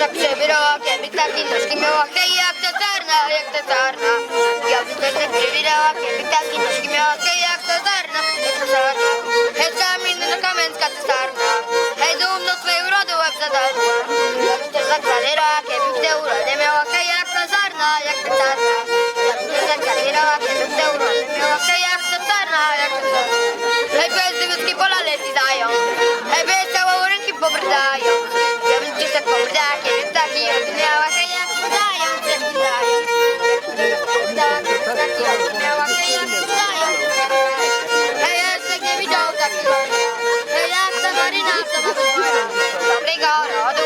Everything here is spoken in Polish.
Roza przebierała, kiedy i nóżki miała Hej, jak tatarna, jak tatarna Ja bym też tak przebierała, kiedy tak no i nóżki miała Hej, jak tatarna, jak tatarna Hej, kamina, no kamiencka tatarna Hej, dumno twojej urody łeb zadarła. Ja bym też tak zalierała, kiedy tę urodę miała Hej, no jak tatarna, jak tatarna Ja bym też tak zalierała, kiedy tę urodę Hej, jak tatarna, jak tatarna Hej, no bez dymuski pola leci dają. Hej, bez całą rynki pobrdają. Obrigada.